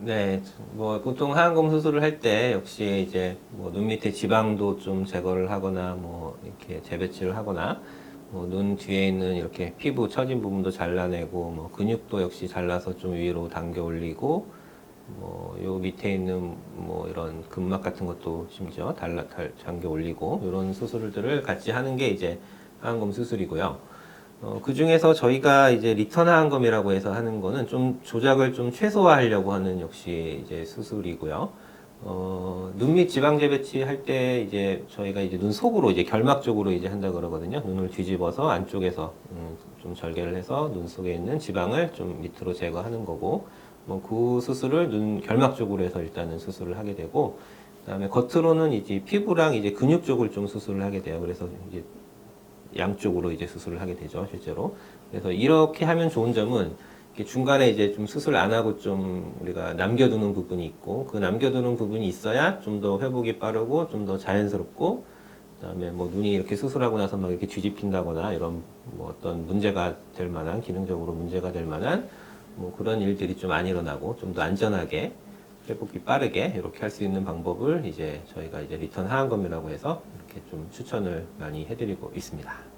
네, 뭐 보통 하안검 수술을 할 때 역시 이제 뭐 눈 밑에 지방도 좀 제거를 하거나 뭐 이렇게 재배치를 하거나 뭐 눈 뒤에 있는 이렇게 피부 처진 부분도 잘라내고 뭐 근육도 역시 잘라서 좀 위로 당겨 올리고 뭐 요 밑에 있는 뭐 이런 근막 같은 것도 심지어 달라 달, 당겨 올리고 이런 수술들을 같이 하는 게 이제 하안검 수술이고요. 어, 그 중에서 저희가 이제 리턴 하안검이라고 해서 하는 거는 좀 조작을 좀 최소화하려고 하는 역시 이제 수술이고요. 어, 눈밑 지방 재배치 할 때 이제 저희가 이제 눈 속으로 이제 결막 쪽으로 이제 한다 그러거든요. 눈을 뒤집어서 안쪽에서 음, 좀 절개를 해서 눈 속에 있는 지방을 좀 밑으로 제거하는 거고, 뭐 그 수술을 눈 결막 쪽으로 해서 일단은 수술을 하게 되고, 그다음에 겉으로는 이제 피부랑 이제 근육 쪽을 좀 수술을 하게 돼요. 그래서 이제 양쪽으로 이제 수술을 하게 되죠, 실제로. 그래서 이렇게 하면 좋은 점은 중간에 이제 좀 수술 안 하고 좀 우리가 남겨두는 부분이 있고 그 남겨두는 부분이 있어야 좀 더 회복이 빠르고 좀 더 자연스럽고 그다음에 뭐 눈이 이렇게 수술하고 나서 막 이렇게 뒤집힌다거나 이런 뭐 어떤 문제가 될 만한 기능적으로 문제가 될 만한 뭐 그런 일들이 좀 안 일어나고 좀 더 안전하게 회복이 빠르게 이렇게 할 수 있는 방법을 이제 저희가 이제 리턴 하안검이라고 해서 이렇게 좀 추천을 많이 해드리고 있습니다.